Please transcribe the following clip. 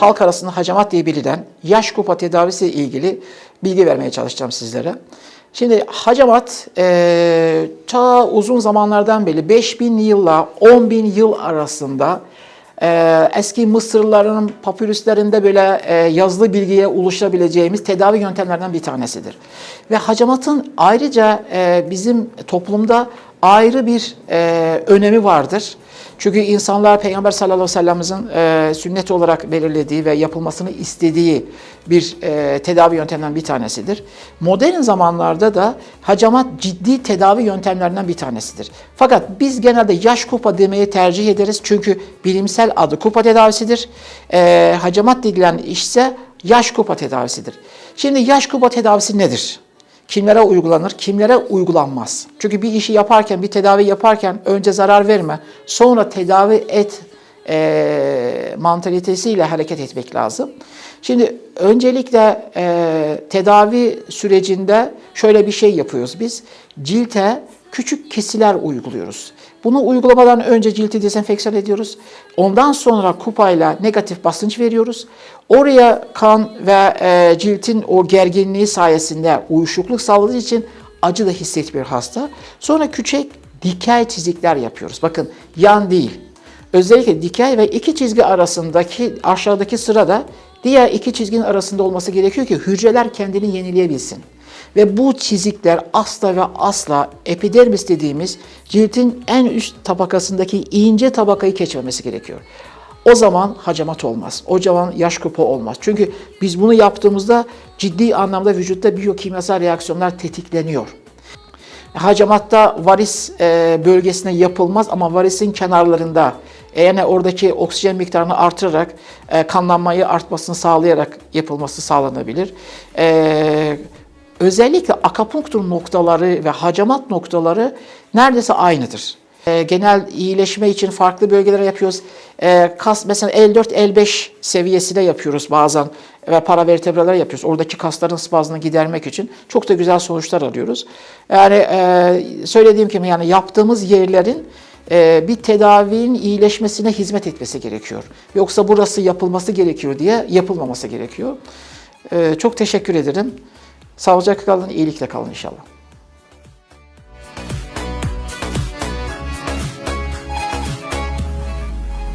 halk arasında hacamat diye bilinen yaş kupa tedavisi ile ilgili bilgi vermeye çalışacağım sizlere. Şimdi hacamat e, ta uzun zamanlardan beri 5000 yılla 10.000 yıl arasında e, eski Mısırlıların papürüslerinde böyle e, yazılı bilgiye ulaşabileceğimiz tedavi yöntemlerden bir tanesidir. Ve hacamatın ayrıca e, bizim toplumda ayrı bir e, önemi vardır. Çünkü insanlar Peygamber sallallahu aleyhi ve sellem'imizin e, sünnet olarak belirlediği ve yapılmasını istediği bir e, tedavi yönteminden bir tanesidir. Modern zamanlarda da hacamat ciddi tedavi yöntemlerinden bir tanesidir. Fakat biz genelde yaş kupa demeyi tercih ederiz çünkü bilimsel adı kupa tedavisidir. E, hacamat denilen ise yaş kupa tedavisidir. Şimdi yaş kupa tedavisi nedir? Kimlere uygulanır, kimlere uygulanmaz. Çünkü bir işi yaparken, bir tedavi yaparken önce zarar verme, sonra tedavi et e, mantalitesiyle hareket etmek lazım. Şimdi öncelikle e, tedavi sürecinde şöyle bir şey yapıyoruz biz. Cilte küçük kesiler uyguluyoruz. Bunu uygulamadan önce cilti dezenfeksiyon ediyoruz. Ondan sonra kupayla negatif basınç veriyoruz. Oraya kan ve e, ciltin o gerginliği sayesinde uyuşukluk sağladığı için acı da hissetmiyor hasta. Sonra küçük dikey çizikler yapıyoruz. Bakın yan değil. Özellikle dikey ve iki çizgi arasındaki aşağıdaki sırada diğer iki çizginin arasında olması gerekiyor ki hücreler kendini yenileyebilsin. Ve bu çizikler asla ve asla epidermis dediğimiz ciltin en üst tabakasındaki ince tabakayı geçmemesi gerekiyor. O zaman hacamat olmaz. O zaman yaş kupa olmaz. Çünkü biz bunu yaptığımızda ciddi anlamda vücutta biyokimyasal reaksiyonlar tetikleniyor. Hacamatta varis e, bölgesine yapılmaz ama varisin kenarlarında e, yani oradaki oksijen miktarını artırarak e, kanlanmayı artmasını sağlayarak yapılması sağlanabilir. E, özellikle akapunktur noktaları ve hacamat noktaları neredeyse aynıdır. E, genel iyileşme için farklı bölgelere yapıyoruz. E, kas mesela L4, L5 seviyesinde yapıyoruz bazen ve paravertebralar yapıyoruz. Oradaki kasların spazmını gidermek için çok da güzel sonuçlar alıyoruz. Yani e, söylediğim gibi yani yaptığımız yerlerin e, bir tedavinin iyileşmesine hizmet etmesi gerekiyor. Yoksa burası yapılması gerekiyor diye yapılmaması gerekiyor. E, çok teşekkür ederim. Sağlıcakla kalın, iyilikle kalın inşallah.